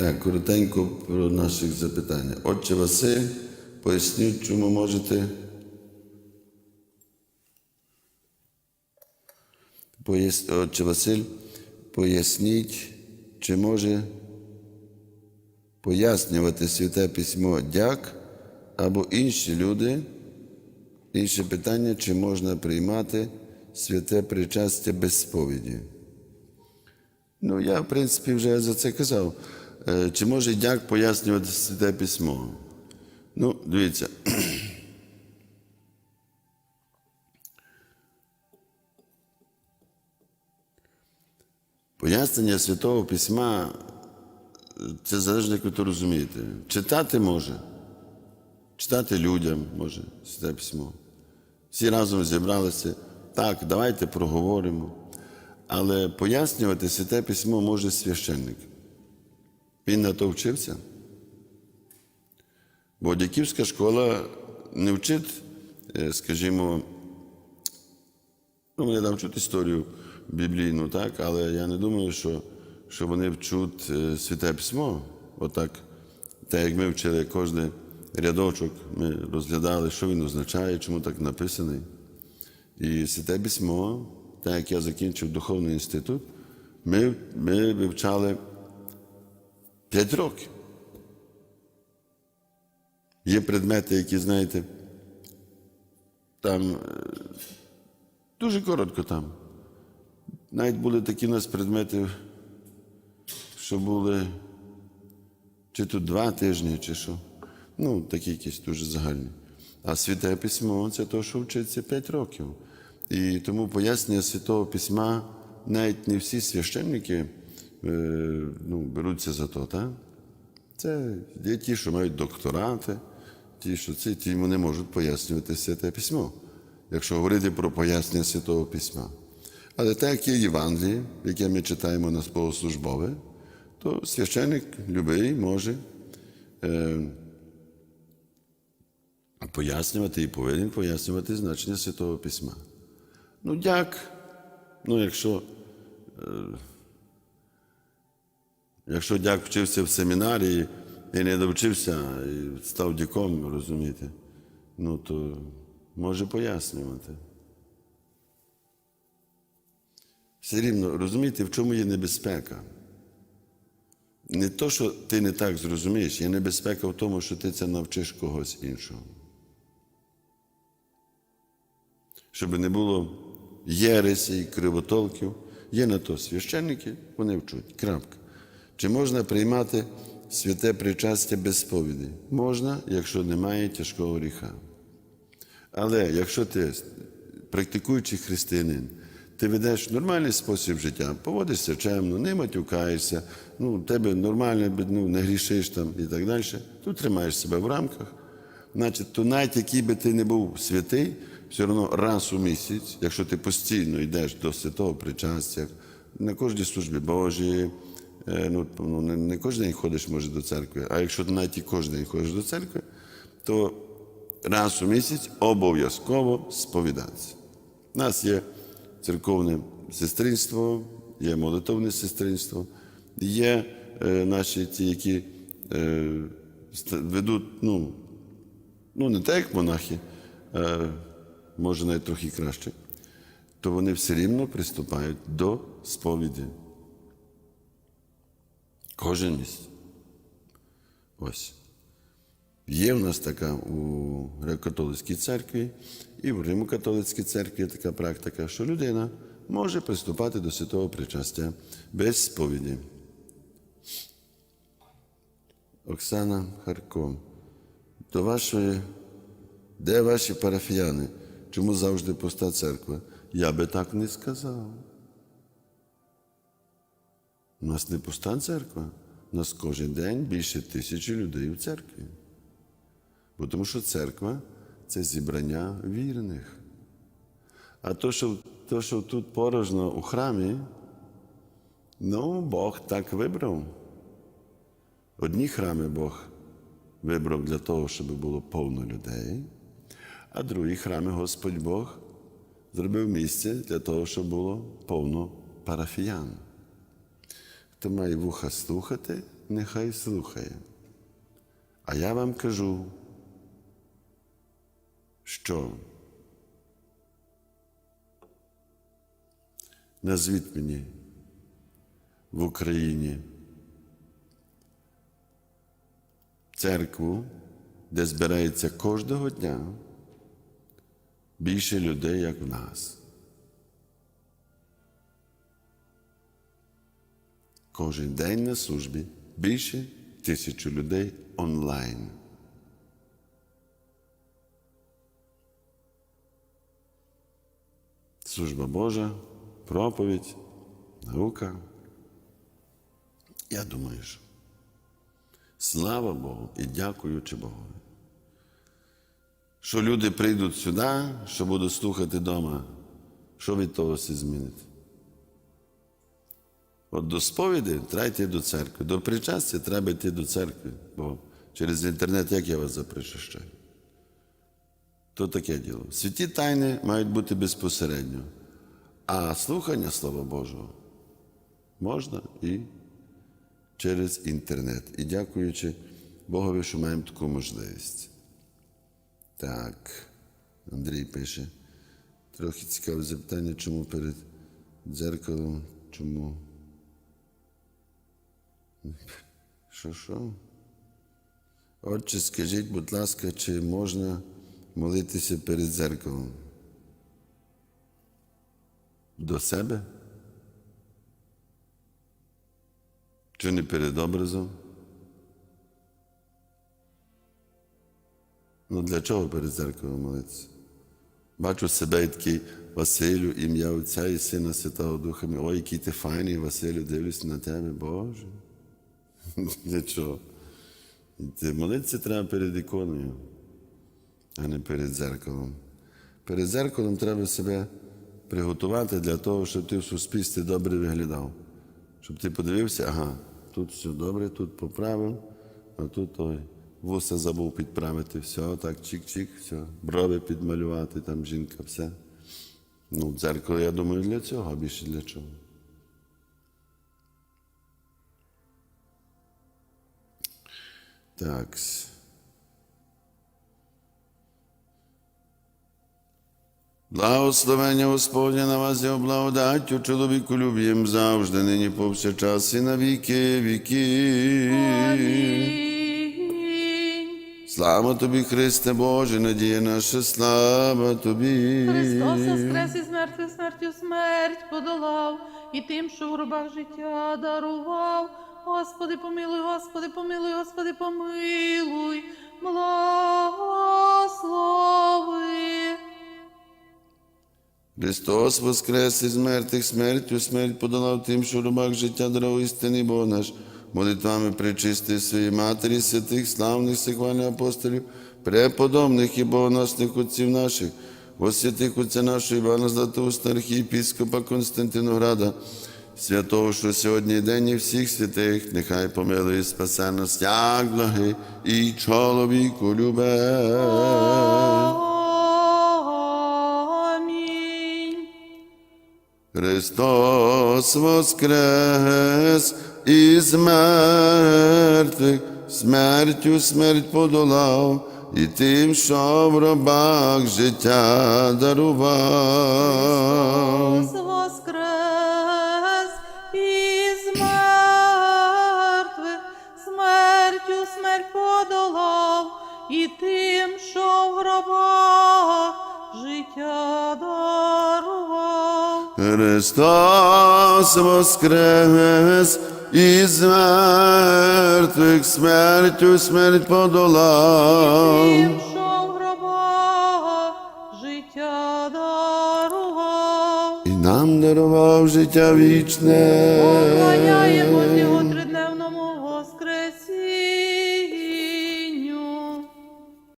Так, коротенько про наших запитання. Отче Василь, поясніть, чому можете. Пояс... Отче Василь, поясніть, чи може пояснювати святе письмо дяк або інші люди. Інше питання, чи можна приймати святе причастя без сповіді. Ну, я, в принципі, вже за це казав. Е, Чи може дяк пояснювати святе письмо? Ну, дивіться. Пояснення святого письма це залежно, як ви розумієте. Читати може, читати людям може святе письмо. Всі разом зібралися. Так, давайте проговоримо. Але пояснювати святе письмо може священник. Він на то вчився. Бо дяківська школа не вчить, е, скажімо, ну, вони там вчуть історію біблійну, так, але я не думаю, що, що вони вчуть е, святе письмо. Отак, так як ми вчили кожен рядочок, ми розглядали, що він означає, чому так написаний. І святе письмо, так як я закінчив духовний інститут, ми, ми вивчали 5 років. Є предмети, які, знаєте, там е, дуже коротко там. Навіть були такі у нас предмети, що були чи то два тижні, чи що. Ну, такі якісь дуже загальні. А святе письмо це то, що вчиться 5 років. І тому пояснення святого письма навіть не всі священники ну, беруться за то, так? Це є ті, що мають докторати, ті, що це, ті вони можуть пояснювати святе письмо, якщо говорити про пояснення святого письма. Але так як є Євангеліє, яке ми читаємо на богослужбове, то священник любий може е, пояснювати і повинен пояснювати значення святого письма. Ну, дяк, ну, якщо, е, якщо дяк вчився в семінарії і не довчився, і став дяком, розумієте, ну то може пояснювати. Все рівно, розумієте, в чому є небезпека? Не то, що ти не так зрозумієш, є небезпека в тому, що ти це навчиш когось іншого. Щоб не було єресі кривотолків. Є на то священники, вони вчуть. Крапка. Чи можна приймати святе причастя без сповіді? Можна, якщо немає тяжкого гріха. Але якщо ти практикуючий християнин, ти ведеш нормальний спосіб життя, поводишся чемно, не матюкаєшся, ну, тебе нормально ну, не грішиш там і так далі, то тримаєш себе в рамках. Значить, то навіть який би ти не був святий, все одно раз у місяць, якщо ти постійно йдеш до святого причастя, на кожній службі Божій, ну, ну, не, кожен день ходиш, може, до церкви, а якщо ти навіть і кожен день ходиш до церкви, то раз у місяць обов'язково сповідатися. У нас є церковне сестринство, є молитовне сестринство, є е, наші ті, які е, ведуть, ну, ну не так, як монахи, а може навіть трохи краще, то вони все рівно приступають до сповіді. Кожен місяць. Ось. Є в нас така у греко-католицькій церкві і в Римо-католицькій церкві така практика, що людина може приступати до святого причастя без сповіді. Оксана Харко, до вашої, де ваші парафіяни? Чому завжди пуста церква? Я би так не сказав. У нас не пуста церква, у нас кожен день більше тисячі людей у церкві. Бо тому що церква це зібрання вірних. А то, що, то, що тут порожно у храмі, ну, Бог так вибрав. Одні храми Бог вибрав для того, щоб було повно людей, а другі храми Господь Бог зробив місце для того, щоб було повно парафіян. Хто має вуха слухати, нехай слухає. А я вам кажу, що назвіть мені в Україні церкву, де збирається кожного дня більше людей, як в нас. Кожен день на службі більше тисячі людей онлайн. Служба Божа, проповідь, наука. Я думаю, що слава Богу і дякуючи Богу. Що люди прийдуть сюди, що будуть слухати вдома, що від того все змінить? От до сповіді треба йти до церкви, до причастя треба йти до церкви, бо через інтернет як я вас запричащаю? То таке діло. Святі тайни мають бути безпосередньо, а слухання Слова Божого можна і через інтернет. І дякуючи Богові, що маємо таку можливість. Так, Андрій пише. Трохи цікаве запитання, чому перед дзеркалом, чому. Що, що? Отче, скажіть, будь ласка, чи можна молитися перед дзеркалом? До себе? Чи не перед образом? Ну для чого перед дзеркалом молитися? Бачу себе і такий Василю, ім'я Отця і Сина Святого Духа. Ой, який ти файний, Василю, дивлюсь на тебе, Боже. Для чого? Ти молитися треба перед іконою, а не перед дзеркалом. Перед дзеркалом треба себе приготувати для того, щоб ти в суспільстві добре виглядав. Щоб ти подивився, ага, тут все добре, тут поправив, а тут той вуса забув підправити, все, так, чик-чик, все, брови підмалювати, там жінка, все. Ну, дзеркало, я думаю, для цього, а більше для чого. Так. Благословення Господня на вас його благодаттю, чоловіку люб'єм завжди, нині повсякчас і на віки віки. Слава тобі, Христе Боже, надія наша, слава тобі. Христос воскрес із мертвих смертю смерть подолав, і тим, що в гробах життя дарував. Господи, помилуй, Господи, помилуй, Господи, помилуй, благослови. Христос воскрес із мертвих смертю, смерть подолав тим, що рубах життя дарував істинний Бог наш, молитвами причисти своїй матері, святих, славних сихвальних апостолів, преподобних і богоносних отців наших, во святих отця нашого Івана Златоуста, архієпіскопа Константинограда, святого, що сьогодні день і всіх святих, нехай помилує спасе нас, як благий і чоловіку любе. Христос воскрес із мертвих, смертю смерть подолав, і тим, що в робах життя дарував. І тим, що в гробах життя дарував. Христос воскрес із мертвих, смертю смерть подолав. Тим, що в гробах життя дарував. І нам дарував життя вічне. Поклоняємо